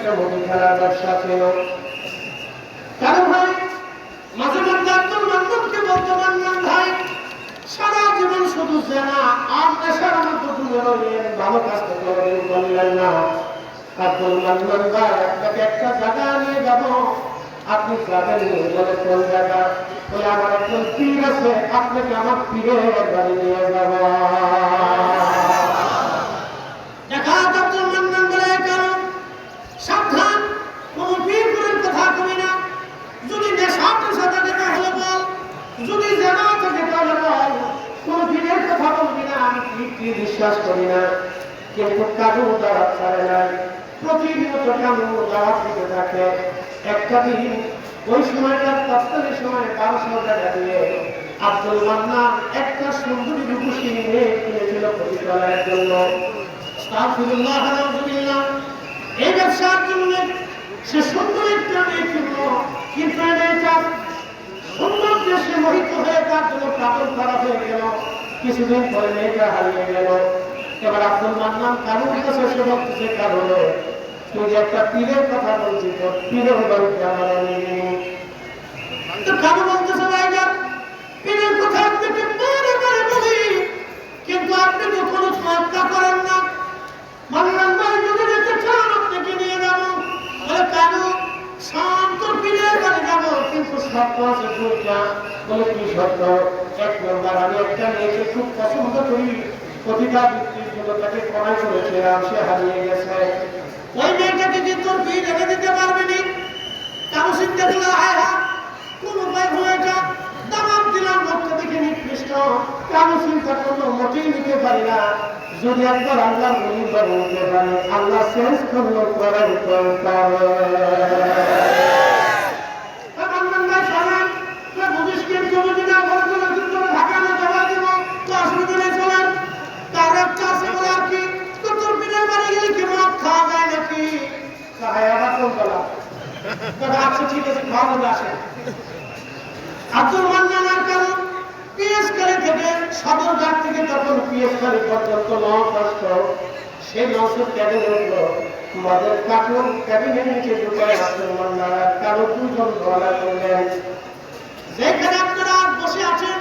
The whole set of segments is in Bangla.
একটা মুদি খেলার ব্যবসা ছিল। কারণ ভাই ভাই, সারা জীবন শুধু জেনা, আর নেশার রইলেন ভালো কাজ না। আব্দুল মান্নান, ভাই, আপনাকে একটা জায়গা নিয়ে যাব। আপনি যাবেন বলে কোন জায়গা? বলে, আমার একজন পীর আছে, আপনাকে আমার পীরের বাড়ি নিয়ে যাব। আমি পীরকে বিশ্বাস করি না? কিন্তু কাজু দ্বারা ছাড়ে নাই প্রতিনিয়ত কাজু দ্বারা থেকে থাকে। একটা দিন, ওই সময়টা তৎকালীন সময় বারোশো টাকা দিয়ে আব্দুল মান্নান একটা সুন্দরী রূপসী মেয়ে কিনেছিল প্রতিফলের জন্য। এই ব্যবসার জন্য সে সুন্দর একটা মেয়ে কিনলো। কিন্তু সুন্দর দেশে মোহিত হয়ে তার জন্য পাগল করা হয়ে গেল। কিছুদিন পরে মেয়েটা হারিয়ে গেল। এবার আব্দুল মান্নান কারুর কাছে সে বলতেছে হলো? তুই একটা পীরের কথা বলছি তো, পীরের বাড়িতে আমার। তো কারও বলতেছে ভাইজান পীরের কথা আপনাকে বারে বারে বলি। কিন্তু আপনি তো কোনো চর্চা করেন না। মান্নান শর্ত আছে দুইটা বলে কি শর্ত এক নম্বর আমি একটা মেয়েকে খুব পছন্দ করি প্রতিটা বৃত্তির জন্য তাকে কড়াই করেছিলাম সে হারিয়ে গেছে ওই মেয়েটাকে কি তোর পীর এনে দিতে পারবি নি কারও চিন্তা করলে হায় হা কোন উপায় হয়ে যা দামাম দিলাম লোকটা দেখে নিকৃষ্ট কারও চিন্তা করল মোটেই নিতে পারি না যদি একবার আল্লাহ বলি করে নিতে পারি আল্লাহ শেষ করল করার আব্দুল মান্নানের কারণ পিএসকারি থেকে সদরঘাট থেকে যখন পিএসকারি পর্যন্ত লঞ্চ সেই লঞ্চের ক্যাবিন উঠল মদের কাকুর ক্যাবিনের নিচে ঢুকে আব্দুল মান্নার কারও দুজন ধরা করলেন। যেখানে আপনারা বসে আছেন,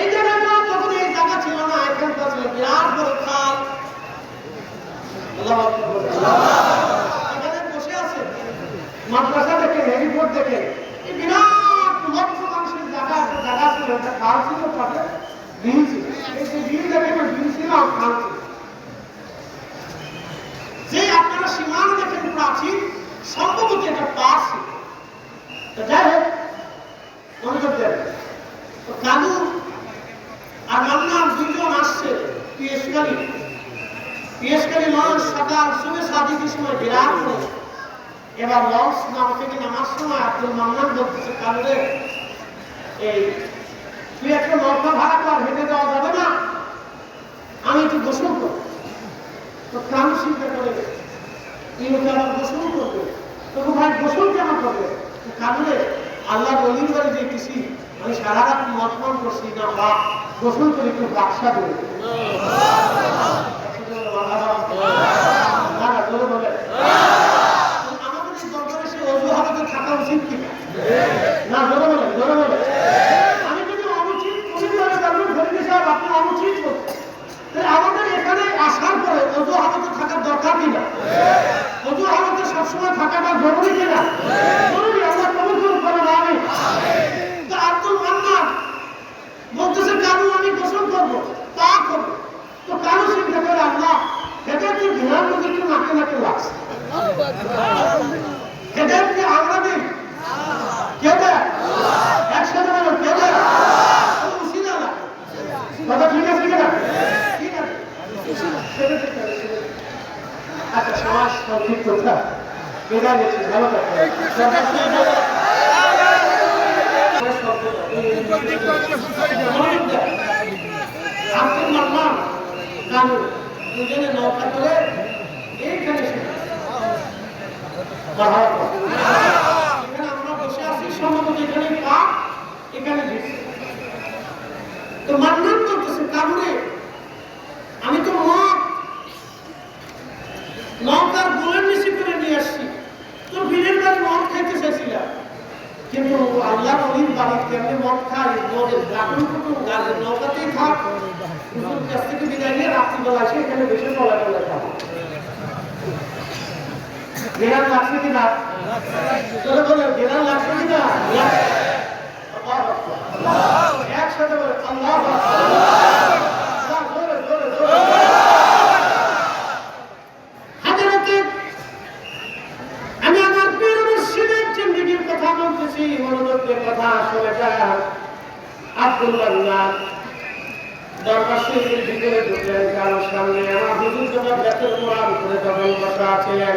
এই জায়গাটা তখন এই জায়গা ছিল না এখানটা ছিল বিরাট বড় খাল আল্লাহু আকবার। এখানে বসে আছে মাদ্রাসা দেখে হেলিপোর্ট দেখে। এই বিরাট লক্ষ মানুষের জায়গা একটা জায়গা ছিল একটা খাল ছিল পাশে বিল ছিল এই যে বিল দেখে না বিল ছিল আর খাল ছিল যে আপনারা সীমানা দেখেন প্রাচীন সম্ভবত এটা পাশ ছিল তো যাই হোক মনোযোগ দেন তো কালু আর মান্নার দুজন আসছে পিএসকারী পিএসকারী লঞ্চ সকাল শুভে সাদিকের সময় বিরাট বড়। এবার লঞ্চ থেকে নামার সময় আব্দুল মান্নান বলতেছে কালুরে এই তুই একটা নৌকা ভাড়া কর, হেঁটে দেওয়া যাবে না। আমি একটু গোসল করব। তো কালু চিন্তা করে তুই ওকে আবার গোসল করবে। তবু ভাই গোসল কেন করবে? কালুরে আল্লাহ বলির বাড়ি যেতেছি আমি সারা রাত মতমন করছি, না, বা গোসল করে একটু বাক্সা দেবে না না জোরে বলে আমাদের এই দরবারে সে অজুহাতে থাকা উচিত কিনা না জোরে বলে জোরে বলে আমি যদি অনুচিত করি তাহলে তারপর ধরে নিয়ে সাহেব আপনি অনুচিত করছেন তাহলে আমাদের এখানে আসার পরে অজু হালতে থাকার দরকার কিনা অজু হালতে সবসময় থাকাটা জরুরি কিনা জরুরি আমরা পবিত্র করে আমি তো আব্দুল মান্নান বলতেছে কারু আমি গোসল করব তা করব তো কারু চিন্তা করে আল্লাহ এটা কি ঘৃণার মধ্যে একটু নাকে নাকে লাগছে এটা কি আমরা দিই কে একসাথে বলো কে উসিলা না কথা ঠিক আছে কিনা? ঠিক আছে। সেটা ঠিক আছে, সেটা ঠিক আছে। আচ্ছা সমাজ সংক্ষিপ্ত কথা বিদায় নিচ্ছি ভালো থাকবেন আব্দুল মান্নান কানু দুজনে নৌকা করে। এখানে আমরা মদ খাইতে চাইছিলাম কিন্তু আল্লাহ নবীর বাড়ি কেমনি মদ খায় মদের গাঠন কুটুম গাছের নৌকাতেই বিদায় নিয়ে রাত্রিবেলা এসে এখানে বেশি বলা খাব গেরান লাগছে কি না চলে বলে গেরান লাগছে কি না। একসাথে বলে, আল্লাহ আমি আমার পীর মুর্শিদের জিন্দেগির কথা বলতেছি মনোযোগের কথা শুনে যান আব্দুল মান্নান দরবার শরীফের ভিতরে ঢুকলেন কারোর সামনে আমার হুজুর যখন বেতের মোড়ার উপরে তখন বসা আছিলেন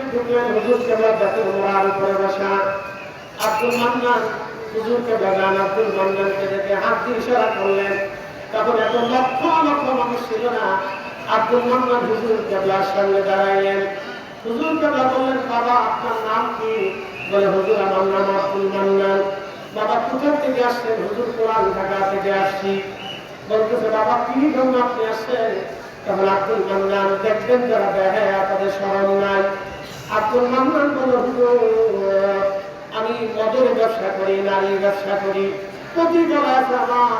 ঢুকলেন হুজুর কেবলা মোড়ার উপরে বসা। আব্দুল মান্নান হুজুরকে বাগান আব্দুল মান্নানকে দেখে হাত দিয়ে ইশারা করলেন। তখন এত লক্ষ লক্ষ মানুষ ছিল না। আব্দুল মান্নান হুজুর কেবলার সামনে দাঁড়াইলেন। হুজুর কেবলা বললেন, বাবা, আপনার নাম কি? বলে, হুজুর, আমার নাম আব্দুল মান্নান। বাবা কোথা থেকে আসছেন? হুজুর, কোরআন ঢাকা থেকে আসছি। বলতেছে, বাবা, কি জন্য আপনি আসছেন? তখন আব্দুল মান্নান দেখবেন যারা বেহায়া, তাদের স্মরণ নাই। আব্দুল মান্নান বলে আমি মদের ব্যবসা করি, নারীর ব্যবসা করি। প্রতি আমার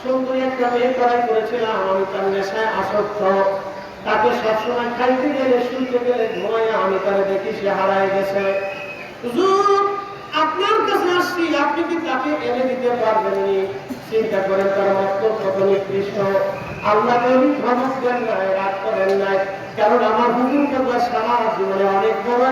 সুন্দরী একটা মেয়ে করাই করেছিলাম আমি তার নেশায় আসক্ত। তাকে সবসময় খাইতে গেলে শুনতে গেলে ঘুমাই আমি তারে দেখি সে হারাই গেছে। আপনার কাছে আসছি, আপনি কি তাকে এনে দিতে পারবেন চিন্তা করেন, তার মত কত নিকৃষ্ট আল্লাহ ধমক দেন নাই রাগ করেন নাই। কারণ আমার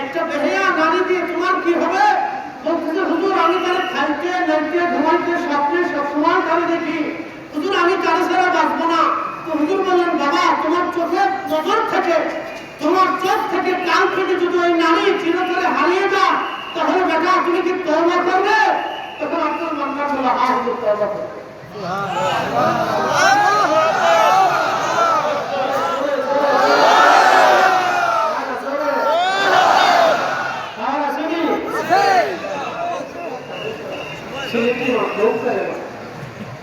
একটা বেহেয়া নারী দিয়ে তোমার কি হবে? বলতেছে, হুজুর, আমি তারা খাইতে, নাইতে, ঘুমাইতে স্বপ্নে সবসময় তারা দেখি। হুজুর, আমি তারা ছাড়া বাঁচবো না। তো হুজুর বললেন, বাবা, তোমার চোখের নজর থেকে, তোমার চোখ থেকে কান থেকে যদি ওই নারী চিরতরে হারিয়ে যায়, তাহলে বেটা, তুমি কি তওবা করবে? তখন আব্দুল মান্নান বলে হুজুর, তওবা করবে আর আসেনি? ছেলেটি মা, লোক করে মা।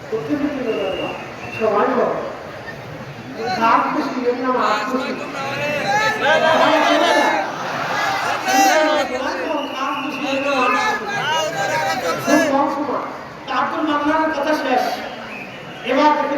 কোথায় থেকে বের হয় মা? সবাই বলে। কাক খুশি, এর নাম আখ খুশি। কাক খুশি, এর নাম আখ খুশি। খুব কম সময়। তা আব্দুল মান্নানের কথা শেষ এবার দেখে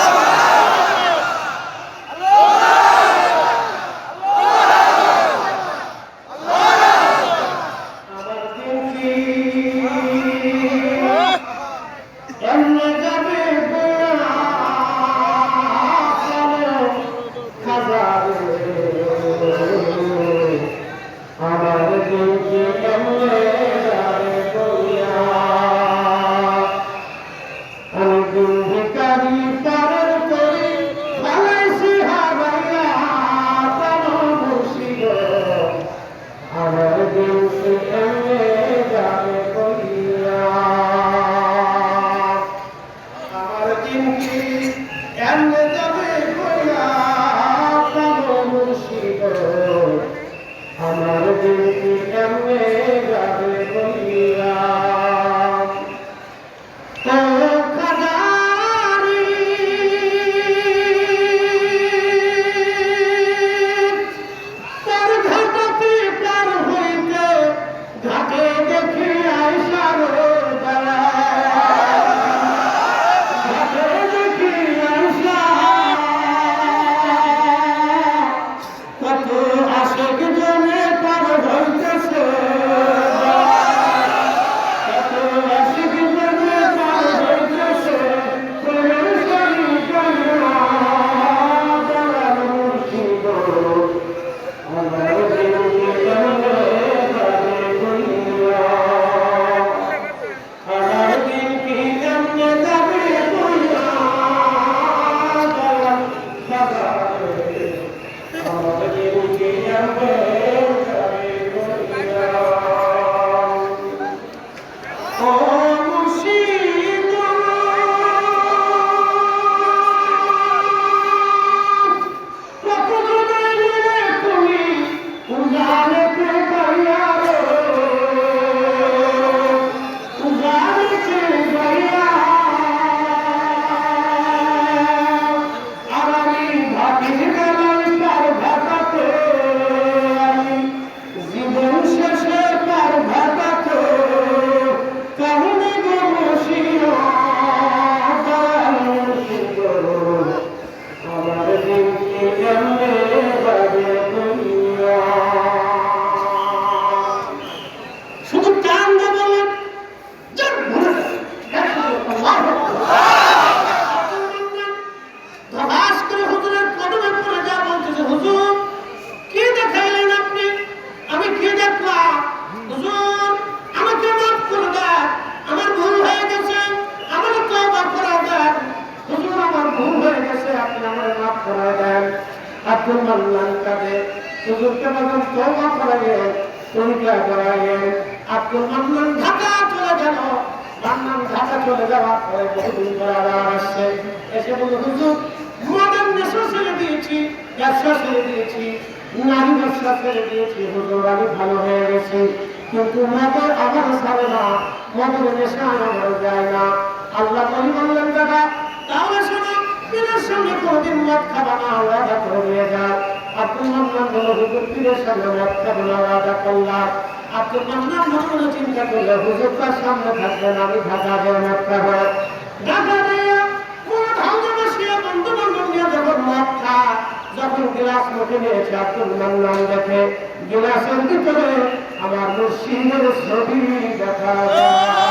করে দেন। আব্দুল মান্নান করাইলেন তরিকা করাইলেন আব্দুল মান্নান ঢাকা চলে গেল। মান্নান চলে যাওয়ার পরে বহুদিন আসছে। এসে বলল, হুজুর মদের নেশা ছেড়ে দিয়েছি, ব্যবসা দিয়েছি, নারী ব্যবসা ছেড়ে দিয়েছি, হুজুর, আমি ভালো হয়ে গেছি। কিন্তু মদের আমার ছাড়ে না, মদের নেশা আমার যায় না। আল্লাহ করি বললেন দাদা, তাহলে পীরের সামনে কোনদিন মদ খাবা না, ওয়াদা করে যাও আব্দুল মান্নান বলল হুজুর পীরের সামনে মদ খাব না, ওয়াদা করলাম। আব্দুল মান্নান মনে চিন্তা করলে হুজুর তার সামনে থাকবেন আমি ঢাকা দিয়ে মদ খাব। ঢাকা যখন গ্লাস মুখে নিয়েছে আব্দুল মান্নান দেখে গ্লাসের ভিতরে আমার মুর্শিদের ছবি দেখা যায়।